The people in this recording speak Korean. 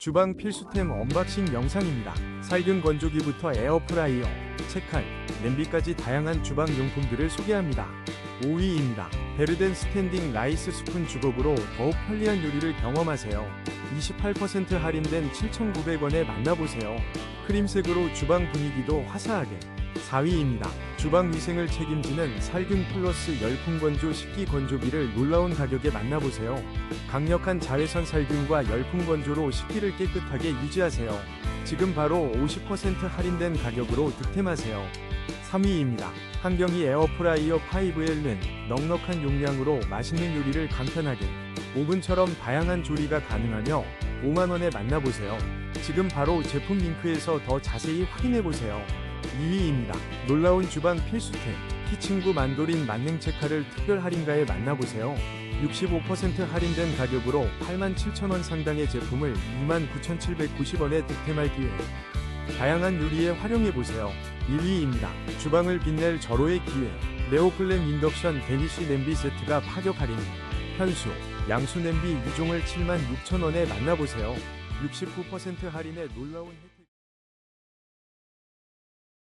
주방 필수템 언박싱 영상입니다. 살균 건조기부터 에어프라이어, 채칼, 냄비까지 다양한 주방 용품들을 소개합니다. 5위입니다. 베르덴 스탠딩 라이스 스푼 주걱으로 더욱 편리한 요리를 경험하세요. 28% 할인된 7,900원에 만나보세요. 크림색으로 주방 분위기도 화사하게. 4위입니다. 주방 위생을 책임지는 살균 플러스 열풍 건조 식기 건조기를 놀라운 가격에 만나보세요. 강력한 자외선 살균과 열풍 건조로 식기를 깨끗하게 유지하세요. 지금 바로 50% 할인된 가격으로 득템하세요. 3위입니다. 한경이 에어프라이어 5L은 넉넉한 용량으로 맛있는 요리를 간편하게 오븐처럼 다양한 조리가 가능하며 5만원에 만나보세요. 지금 바로 제품 링크에서 더 자세히 확인해보세요. 2위입니다. 놀라운 주방 필수템 키친구 만도린 만능 체카를 특별 할인가에 만나보세요. 65% 할인된 가격으로 87,000원 상당의 제품을 29,790원에 득템할 기회. 다양한 요리에 활용해보세요. 1위입니다. 주방을 빛낼 절호의 기회. 네오클램 인덕션 데니쉬 냄비 세트가 파격 할인. 현수, 양수 냄비 2종을 76,000원에 만나보세요. 69% 할인의 놀라운 혜택.